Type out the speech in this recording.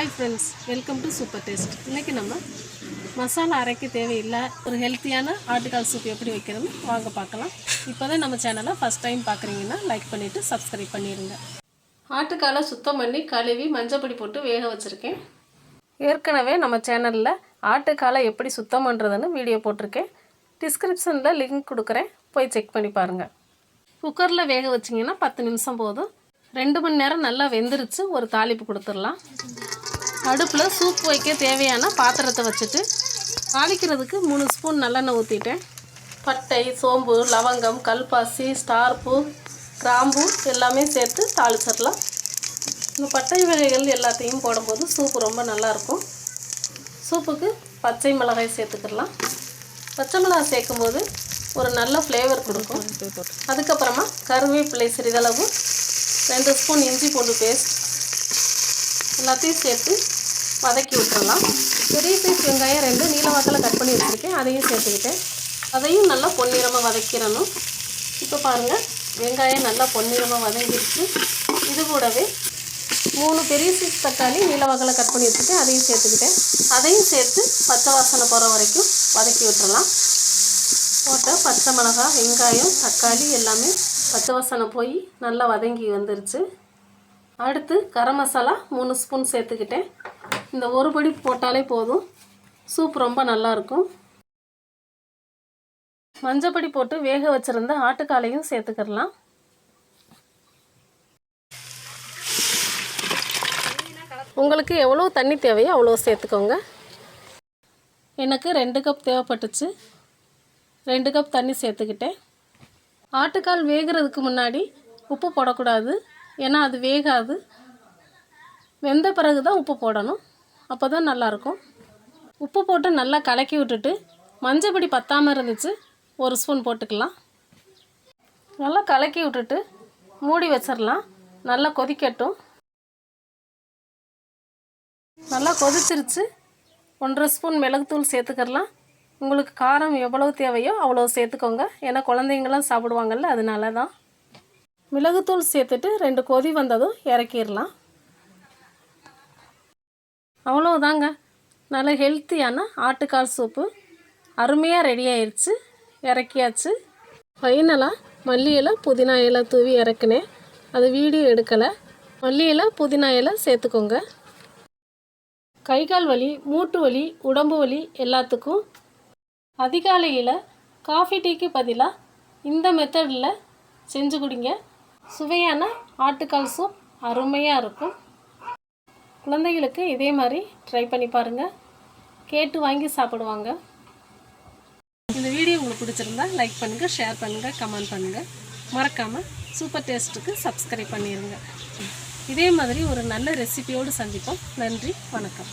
Hi friends welcome to Super Taste இன்றைக்கி நம்ம மசாலா அரைக்க தேவையில்லை ஒரு ஹெல்த்தியான ஆட்டுக்கால் சூப் எப்படி வைக்கிறதுன்னு வாங்க பார்க்கலாம். இப்போ தான் நம்ம சேனலை ஃபஸ்ட் டைம் பார்க்குறீங்கன்னா லைக் பண்ணிவிட்டு சப்ஸ்கிரைப் பண்ணிடுங்க ஆட்டுக்காலை சுத்தம் பண்ணி கழுவி மஞ்சப்பொடி போட்டு வேக வச்சுருக்கேன். ஏற்கனவே நம்ம சேனலில் ஆட்டுக்காலை எப்படி சுத்தம் பண்ணுறதுன்னு வீடியோ போட்டிருக்கேன். டிஸ்கிரிப்ஷனில் லிங்க் கொடுக்குறேன் போய் செக் பண்ணி பாருங்கள் குக்கரில் வேக வச்சிங்கன்னா பத்து நிமிஷம் போதும். ரெண்டு மணி நேரம் நல்லா வெந்துருச்சு ஒரு தாளிப்பு கொடுத்துடலாம். அடுப்பில் சூப் வைக்க தேவையான பாத்திரத்தை வச்சுட்டு தாளிக்கிறதுக்கு மூணு ஸ்பூன் நல்லெண்ணெய் ஊற்றிட்டேன் பட்டை சோம்பு லவங்கம் கல்பாசி ஸ்டார்பு கிராம்பு எல்லாமே சேர்த்து தாளிச்சிடலாம். இந்த பட்டை வகைகள் எல்லாத்தையும் போடும்போது சூப்பு ரொம்ப நல்லாயிருக்கும். சூப்புக்கு பச்சை மிளகாய் சேர்த்துக்கிடலாம். பச்சை மிளகாய் சேர்க்கும்போது ஒரு நல்ல ஃப்ளேவர் கொடுக்கும். அதுக்கப்புறமா கருவேப்பிலை சிறிதளவு ரெண்டு ஸ்பூன் இஞ்சி பூண்டு பேஸ்ட் எல்லாத்தையும் சேர்த்து வதக்கி விட்டுறலாம். பெரிய சைஸ் வெங்காயம் ரெண்டு நீல வாக்கில் கட் பண்ணி வச்சுருக்கேன். அதையும் சேர்த்துக்கிட்டேன். அதையும் நல்லா பொன்னிறமாக வதக்கிடணும். இப்போ பாருங்கள் வெங்காயம் நல்லா பொன்னிறமாக வதங்கிருச்சு இது கூடவே மூணு பெரிய சைஸ் தக்காளி நீல வாக்கில் கட் பண்ணி வச்சுருக்கேன். அதையும் சேர்த்துக்கிட்டேன். அதையும் சேர்த்து பச்சை வாசனை போகிற வரைக்கும் வதக்கி விட்டுறலாம். போட்ட பச்சை மிளகாய் வெங்காயம் தக்காளி எல்லாமே பச்சை வாசனை போய் நல்லா வதங்கி வந்துருச்சு. அடுத்து கரம் மசாலா மூணு ஸ்பூன் சேர்த்துக்கிட்டேன். இந்த ஒரு படி போட்டாலே போதும். சூப் ரொம்ப நல்லாயிருக்கும் மஞ்சப்பொடி போட்டு வேக வச்சுருந்த ஆட்டுக்காலையும் சேர்த்துக்கிடலாம். உங்களுக்கு எவ்வளோ தண்ணி தேவையோ அவ்வளோ சேர்த்துக்கோங்க. எனக்கு ரெண்டு கப் தேவைப்பட்டுச்சு. ரெண்டு கப் தண்ணி சேர்த்துக்கிட்டேன். ஆட்டுக்கால் வேகிறதுக்கு முன்னாடி உப்பு போடக்கூடாது. ஏன்னா அது வேகாது. வெந்த பிறகு தான் உப்பு போடணும். அப்போ தான் நல்லாயிருக்கும். உப்பு போட்டு நல்லா கலக்கி விட்டுட்டு மஞ்சப்பொடி பத்தாமல் இருந்துச்சு ஒரு ஸ்பூன் போட்டுக்கலாம். நல்லா கலக்கி விட்டுட்டு மூடி வச்சிடலாம் நல்லா கொதிக்கட்டும். நல்லா கொதிச்சிருச்சு. ஒன்றரை ஸ்பூன் மிளகுத்தூள் சேர்த்துக்கிறலாம். உங்களுக்கு காரம் எவ்வளோ தேவையோ அவ்வளோ சேர்த்துக்கோங்க. ஏன்னா குழந்தைங்களாம் சாப்பிடுவாங்கல்ல அதனால தான் மிளகுத்தூள் சேர்த்துட்டு ரெண்டு கொதி வந்ததும் இறக்கிடலாம். அவ்வளோதாங்க நல்ல ஹெல்த்தியான ஆட்டுக்கால் சூப்பு அருமையாக ரெடி ஆயிடுச்சு இறக்கியாச்சு. ஃபைனலாக மல்லி இலை புதினா இலை தூவி இறக்குனேன். அது வீடியோ எடுக்கலை. மல்லி இலை புதினா இலை சேர்த்துக்கோங்க. கை கால் வலி மூட்டு வலி உடம்பு வலி எல்லாத்துக்கும். அதிகாலையில் காஃபி டீக்கு பதிலாக இந்த மெத்தடில் செஞ்சு குடிங்க. சுவையான ஆட்டுக்கால் சூப் அருமையாக இருக்கும். குழந்தைகளுக்கு இதே மாதிரி ட்ரை பண்ணி பாருங்கள் கேட்டு வாங்கி சாப்பிடுவாங்க. இந்த வீடியோ உங்களுக்கு பிடிச்சிருந்தா லைக் பண்ணுங்கள் ஷேர் பண்ணுங்கள் கமெண்ட் பண்ணுங்கள் மறக்காமல் சூப்பர் டேஸ்ட்டுக்கு சப்ஸ்கிரைப் பண்ணிடுங்க இதே மாதிரி ஒரு நல்ல ரெசிபியோடு சந்திப்போம். நன்றி வணக்கம்.